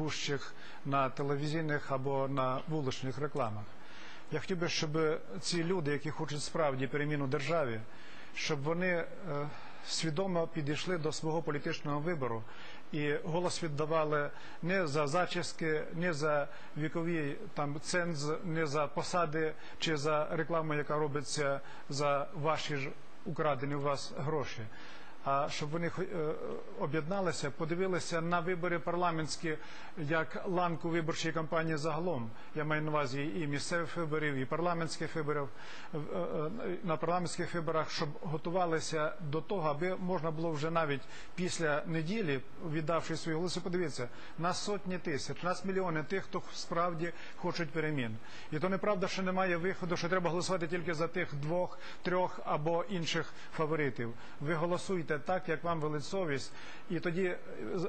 гущих на телевізійних або на вуличних рекламах. Я хотів би, щоб ці люди, які хочуть справді переміну державі, щоб вони е, свідомо підійшли до свого політичного вибору і голос віддавали не за зачіски, не за віковий там ценз, не за посади чи за рекламу, яка робиться за ваші ж украдені у вас гроші. Щоб вони е, об'єдналися, подивилися на вибори парламентські як ланку виборчої кампанії загалом. Я маю на увазі і місцевих виборів, і парламентських виборів Е, е, на парламентських виборах, щоб готувалися до того, аби можна було вже навіть після неділі, віддавши свої голоси, подивитися на сотні тисяч, на мільйони тих, хто справді хочуть перемін. І то неправда, що немає виходу, що треба голосувати тільки за тих двох, трьох або інших фаворитів. Ви голосуйте так, як вам велить совість, і тоді е,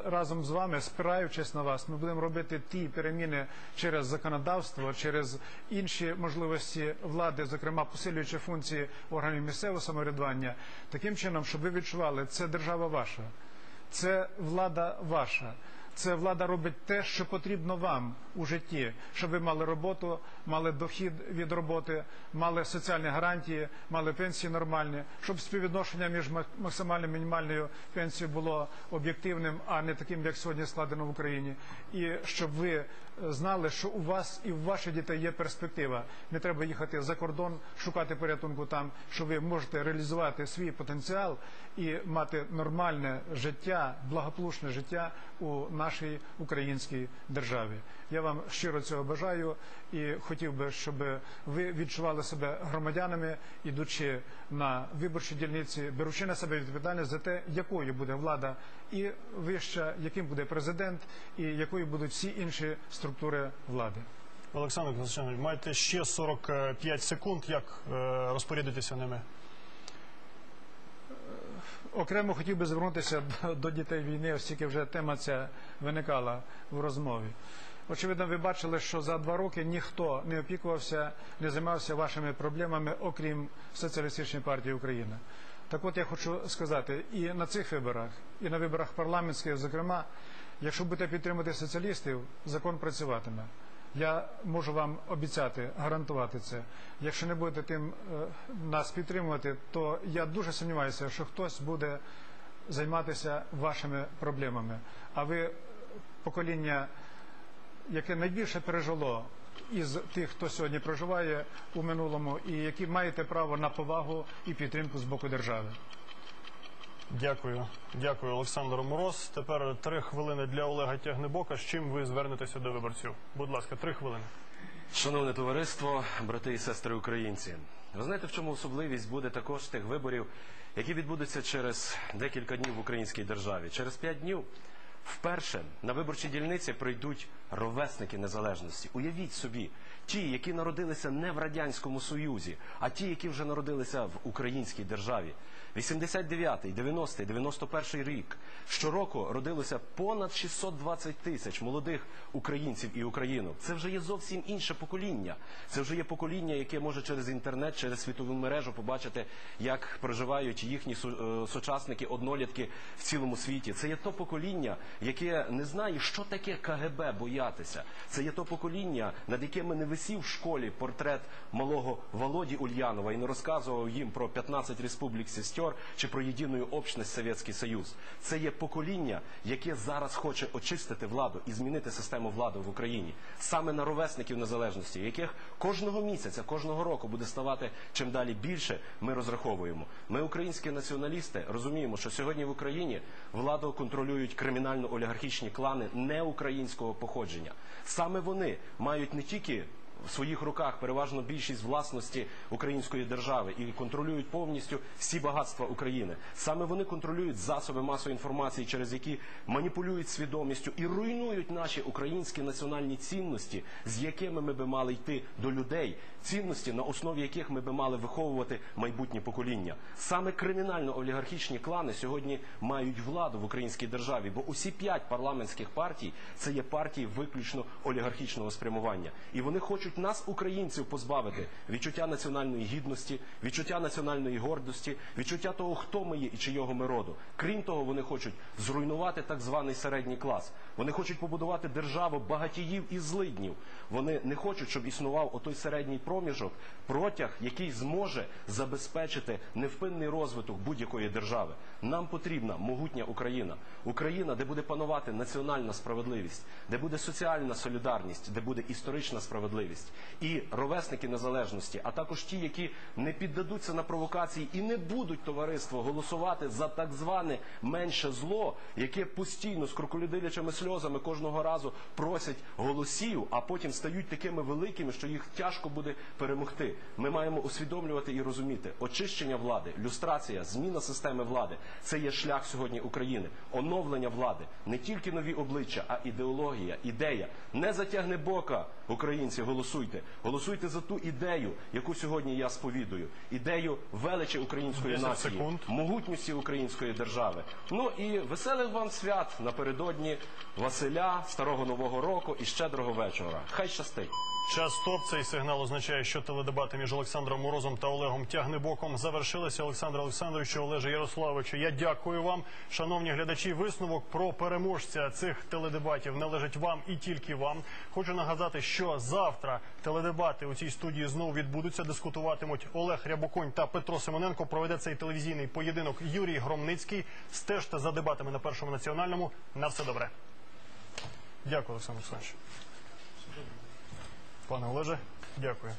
разом з вами, спираючись на вас, ми будемо робити ті переміни через законодавство, через інші можливості влади, зокрема посилюючи функції органів місцевого самоврядування, таким чином, щоб ви відчували, це держава ваша. Це влада ваша. Це влада робить те, що потрібно вам у житті, щоб ви мали роботу, мали дохід від роботи, мали соціальні гарантії, мали пенсії нормальні, щоб співвідношення між максимальною і мінімальною пенсією було об'єктивним, а не таким, як сьогодні складено в Україні. І щоб ви е, знали, що у вас і у ваших дітей є перспектива. Не треба їхати за кордон, шукати порятунку там, що ви можете реалізувати свій потенціал і мати нормальне життя, благополучне життя у нашій українській державі. Я вам щиро цього бажаю і хотів би, щоб ви відчували себе громадянами, ідучи на виборчі дільниці, беручи на себе відповідальність за те, якою буде влада і вища, яким буде президент, і якою будуть всі інші структури влади. Олександр Константинович, маєте ще 45 секунд. Як е, розпорядитися ними? Окремо хотів би звернутися до, дітей війни, оскільки вже тема ця виникала в розмові. Очевидно, ви бачили, що за два роки ніхто не опікувався, не займався вашими проблемами, окрім Соціалістичної партії України. Так от я хочу сказати, і на цих виборах, і на виборах парламентських, зокрема, якщо будете підтримувати соціалістів, закон працюватиме. Я можу вам обіцяти, гарантувати це. Якщо не будете тим е, нас підтримувати, то я дуже сумніваюся, що хтось буде займатися вашими проблемами. А ви покоління, яке найбільше пережило із тих, хто сьогодні проживає у минулому, і які маєте право на повагу і підтримку з боку держави. Дякую. Дякую, Олександр Мороз. Тепер три хвилини для Олега Тягнебока. З чим ви звернетеся до виборців? Будь ласка, три хвилини. Шановне товариство, брати і сестри українці, ви знаєте, в чому особливість буде також тих виборів, які відбудуться через декілька днів в українській державі. Через п'ять днів вперше на виборчі дільниці прийдуть ровесники незалежності. Уявіть собі, ті, які народилися не в радянському союзі, а ті, які вже народилися в українській державі. 89-й, 90-й, 91-й рік. Щороку родилося понад 620 тисяч молодих українців і українок. Це вже є зовсім інше покоління. Це вже є покоління, яке може через інтернет, через світову мережу побачити, як проживають їхні е, сучасники, однолітки в цілому світі. Це є то покоління, яке не знає, що таке КГБ боятися. Це є то покоління, над яким не висів в школі портрет малого Володі Ульянова і не розказував їм про 15 республік сестер чи про єдину общність Совєтський Союз. Це є покоління, яке зараз хоче очистити владу і змінити систему влади в Україні. Саме на ровесників незалежності, яких кожного місяця, кожного року буде ставати чим далі більше. Ми розраховуємо. Ми, українські націоналісти, розуміємо, що сьогодні в Україні владу контролюють кримінально-олігархічні клани неукраїнського походження. Саме вони мають не тільки в своїх руках переважно більшість власності української держави і контролюють повністю всі багатства України. Саме вони контролюють засоби масової інформації, через які маніпулюють свідомістю і руйнують наші українські національні цінності, з якими ми би мали йти до людей, цінності, на основі яких ми би мали виховувати майбутнє покоління. Саме кримінально-олігархічні клани сьогодні мають владу в українській державі, бо усі п'ять парламентських партій це є партії виключно олігархічного спрямування, і вони хочуть хочуть нас, українців, позбавити відчуття національної гідності, відчуття національної гордості, відчуття того, хто ми є і чийого ми роду. Крім того, вони хочуть зруйнувати так званий середній клас. Вони хочуть побудувати державу багатіїв і злиднів. Вони не хочуть, щоб існував отой середній проміжок, протяг, який зможе забезпечити невпинний розвиток будь-якої держави. Нам потрібна могутня Україна, Україна, де буде панувати національна справедливість, де буде соціальна солідарність, де буде історична справедливість і ровесники незалежності, а також ті, які не піддадуться на провокації і не будуть товариство голосувати за так зване менше зло, яке постійно з крокодилячими сльозами кожного разу просять голосів, а потім стають такими великими, що їх тяжко буде перемогти. Ми маємо усвідомлювати і розуміти, очищення влади, люстрація, зміна системи влади це є шлях сьогодні України, оновлення влади, не тільки нові обличчя, а ідеологія, ідея. Не затягне бока, українці, голосуйте. Голосуйте за ту ідею, яку сьогодні я сповідую. Ідею величі української нації, могутності української держави. Ну і веселих вам свят напередодні Василя, Старого Нового року і щедрого вечора. Хай щастить. Час стоп. Цей сигнал означає, що теледебати між Олександром Морозом та Олегом Тягнебоком завершилися. Олександр Олександровичу, Олеже Ярославовичу, я дякую вам. Шановні глядачі, висновок про переможця цих теледебатів належить вам і тільки вам. Хочу нагадати, що завтра теледебати у цій студії знову відбудуться. Дискутуватимуть Олег Рябоконь та Петро Симоненко. Проведе цей телевізійний поєдинок Юрій Громницький. Стежте за дебатами на першому національному. На все добре. Дякую, Олександр Олександрович. Пане Олеже, дякую.